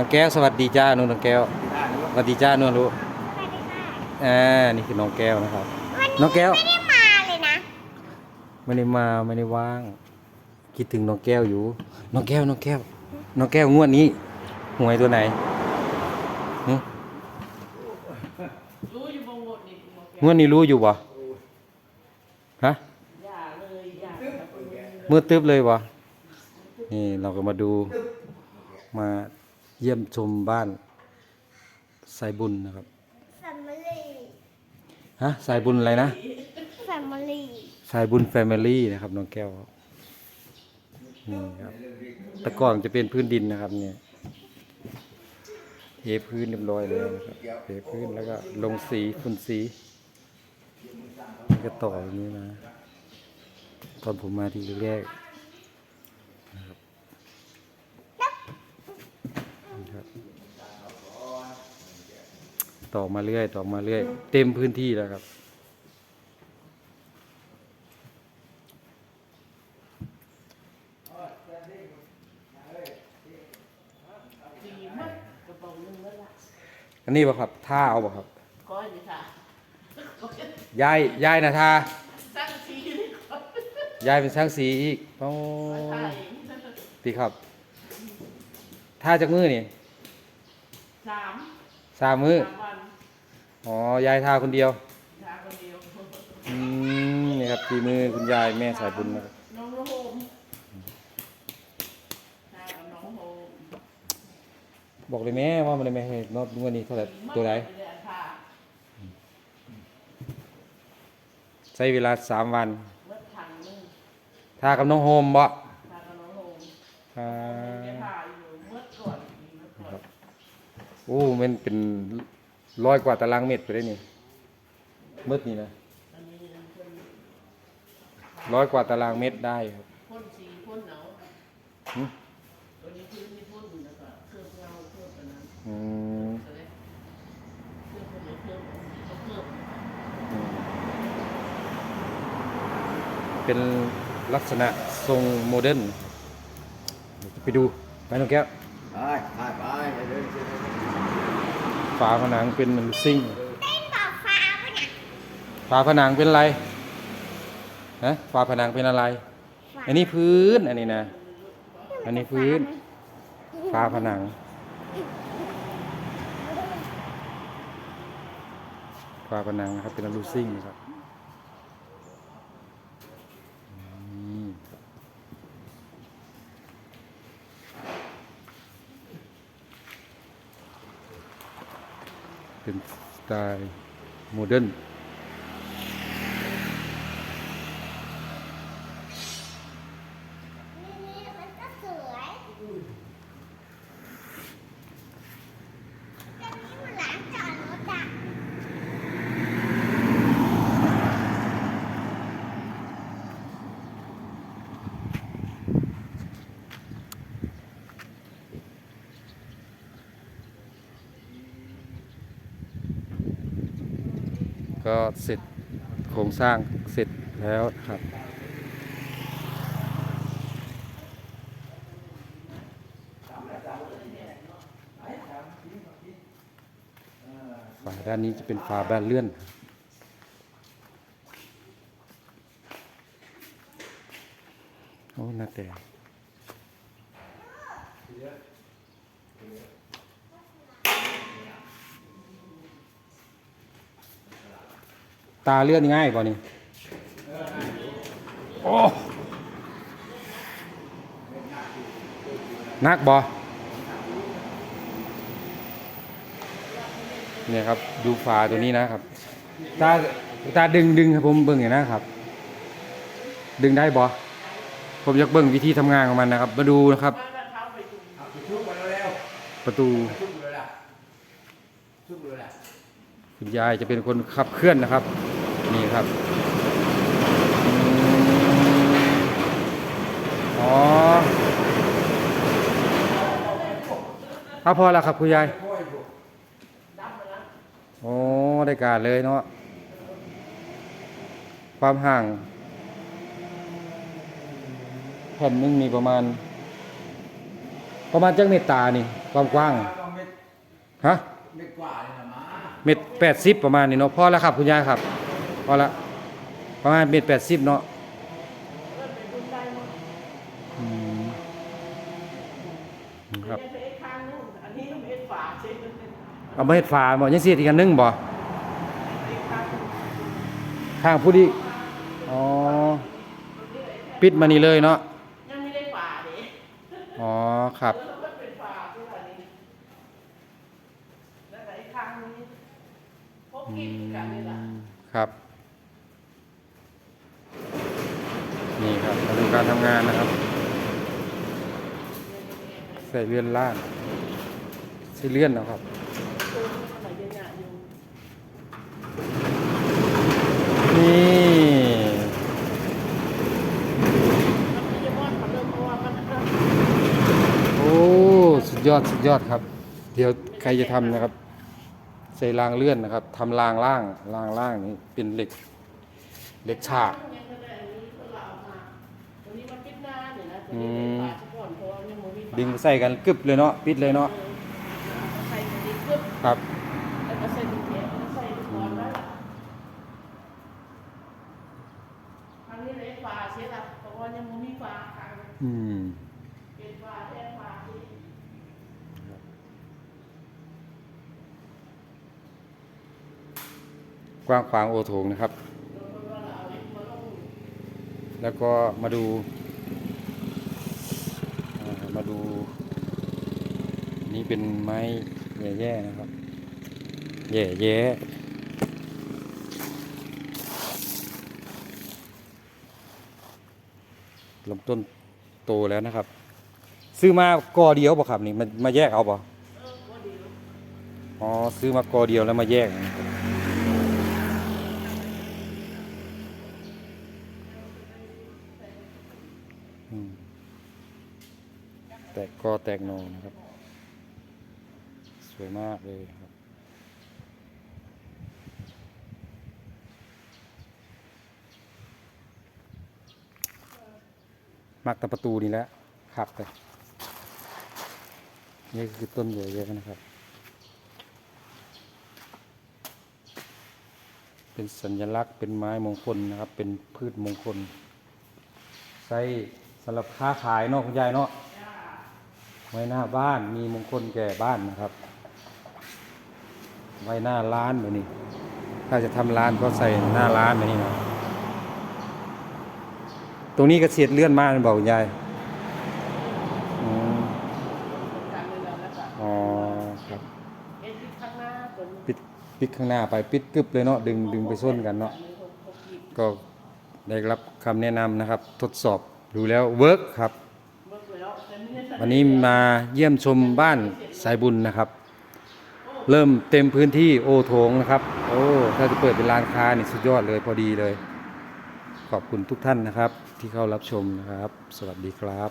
น้องแก้วสวัสดีจ้านุ่นน้องแก้วได้หรือสวัสดีจ้านุ่นลูกสวัสดีค่ะอ่านี่คือน้องแก้วนะครับวันน้องแก้ว ไม่ได้มาเลยนะ ไม่ได้มาไม่ได้ว่าง คิดถึงน้องแก้วอยู่ น้องแก้วน้องแก้ว น้องแก้วงวดนี้หวยตัวไหนหึงวดนี้รู้อยู่บ่ฮะมืดตึ๊บเลยบ่นี่เราก็มาดูมา เยี่ยมชมบ้านสายบุญนะครับ แฟมิลี่ฮะสายบุญอะไรนะ แฟมิลี่สายบุญแฟมิลี่นะครับน้องแก้วครับนี่ครับแตะก่อนจะเป็นพื้นดินนะครับ เนี่ยเทพื้นเรียบร้อยเลยนะครับเทพื้นแล้วก็ลงสีฝุ่นสีแล้วก็ต่ออย่างนี้นะ ตอนผมมาทีแรกๆนะครับนี่ครับ ต่อมาเรื่อยต่อมาเรื่อย เต็มพื้นที่แล้วครับ อันนี้ป่ะครับท่าเอาป่ะครับก้อยนี่ค่ะยายยายนะท่าสร้างซีนี่ก่อนยายเป็นช่างสีอีกโอ้ใช่ดีครับ ท่าจากมือนี่สามสามมือสามวัน อ๋อยายท่าคนเดียว ทาคนเดียว อืมนี่ครับทีมือคุณยายแม่สายบุญนะครับน้องโฮมทากับน้องโฮมบอกเลยแม่ว่ามันเลยแม่เฮ้ยนอกวันนี้เท่าไหร่ตัวไหนเดือนทาใช้เวลาสามวัน เมื่อถังนึงท่ากับน้องโฮมบ่ทากับน้องโฮมอ่าแกทาอยู่เมื่อก่อนเมื่อก่อน โอ้มันเป็น ร้อยกว่าตารางเมตรไปได้นี่มืดนี่นะอันนี้คนร้อยกว่าตารางเมตรได้ครับพ่นสีพ่นเหนาหึตัวนี้พื้นที่พ่นแล้วก็เครื่องเงาเครื่องอันนั้นอืมเครื่องพ่นเครื่องเขาเครื่องอืมเป็นลักษณะทรงโมเดิร์นเดี๋ยวจะไปดูไปน้องแก้วไปไปไปไปเดินเดินเดิน ฝาผนังเป็นมันซิ่งเต้นต่อฟ้าปะเนี่ยฝาผนังเป็นอะไรฮะฝาผนังเป็นอะไร อันนี้พื้นอันนี้นะ อันนี้พื้นฝาผนังฝาผนังนะครับเป็นอลูซิ่งนะครับนี่ครับ เป็นสไตล์โมเดิร์น นี่นี่มันก็สวยแต่นี่มันหลังจอดรถอะ ก็เสร็จโครงสร้างเสร็จแล้วครับฝาด้านนี้จะเป็นฝาบานเลื่อนโอ้น่าแต่ ตาเลื่อนง่ายกว่านี่โอ้นักบอเนี่ยครับ ดูฝาตัวนี้นะครับ ตาตาดึงดึงครับผมเบิ่งอย่างนะครับ ดึงได้บอผมอยากเบิ่งวิธีทำงานของมันนะครับ มาดูนะครับ ประตูคุณยายจะเป็นคนขับเคลื่อนนะครับ ครับอืมอ๋อ เอาพอแล้วครับคุณยายโอ้ยพวกโอ้ได้การเลยเนาะ ความห่าง แผ่นหนึงมีประมาณ ประมาณจักเมตรตานี่ปความกว้างต้องเม็ดฮะเม็ดกว่าเลยนะมาเม็ดแปดสิบประมาณนี้เนาะพอแล้วครับ คุณยายครับพ อละประมาณเม็ดแปดสิบเนาะเริ่มเป็นรุ่นได้หมดอืมครับไม่ใช่เอ็ดข้างนึงอันนี้มันเอ็ดฝาเช็ดมันเป็นเอามาเฮ็ดฝาบ่ยังเสียอีกอันหนึงบ่เอ็ดข้างนึงข้างผู้ดีอ๋อ ปิดมานี่เลยเนาะยังไม่ได้ฝาเด้อ๋อ ครับแล้วมันเป็นฝาที่ว่านี้แล้วก็ไอ้ข้างนี้พกกินกันนี่ล่ะครับ การทำงานนะครับ ใส่เลื่อนล่างใส่เลื่อนนะครับนี่โอ้สุดยอดสุดยอดครับ เดี๋ยวใครจะทำนะครับ ใส่รางเลื่อนนะครับทำรางล่างรางล่างนี่เป็นเหล็กเหล็กฉาก อนเพราะว่ายังไม่มีฝาดึงใส่กันกึบเลยเนาะปิดเลยเนาะใส่ตัวนี้ปึ๊บครับ แล้วก็ใส่ถุงเท้าแล้วใส่ถุงนอนไว้ล่ะอันนี้เลยฝาเสียละเพราะว่ายังไม่มีฝาขายอืมเป็นฝาแทนฝาที่กว้างขวางโอโถงนะครับแล้วก็มาดู มาดู นี่เป็นไม้แย่ๆนะครับ แย่แย่ลำต้นโตแล้วนะครับ ซื้อมากอเดียวบ่ครับนี่มันมาแยกเอาบ่อ๋อซื้อมากอเดียวแล้วมาแยก อืม แตกกอแตกโนนะครับ สวยมากเลยครับมักแต่ประตูนี่แหละขับไปนี่คือต้นใหญ่ๆนะครับ เป็นสัญลักษณ์เป็นไม้มงคลนะครับ เป็นพืชมงคล ใช้สำหรับค้าขายเนาะคุณยายเนาะ ไว้หน้าบ้านมีมงคลแก่บ้านนะครับ ไว้หน้าร้านแบบนี้ ถ้าจะทำร้านก็ใส่หน้าร้านแบบนี้นะตรงนี้ก็เสียดเลื่อนมากเลยบอกคุณยายอืมกันเลยแล้วแล้วก็อ๋อครับเอ็ดที่ข้างหน้าตัวนี้ปิดปิดข้างหน้าไปปิดกึบเลยเนาะดึงดึงไปส้นกันเนาะอันนี้ผมผมหยิบก็ได้รับคำแนะนำนะครับ ทดสอบดูแล้วเวิร์กครับ วันนี้มาเยี่ยมชมบ้านสายบุญนะครับ เริ่มเต็มพื้นที่โอโถงนะครับ โอ้ถ้าจะเปิดเป็นร้านค้านี่สุดยอดเลยพอดีเลย ขอบคุณทุกท่านนะครับ ที่เข้ารับชมนะครับ สวัสดีครับ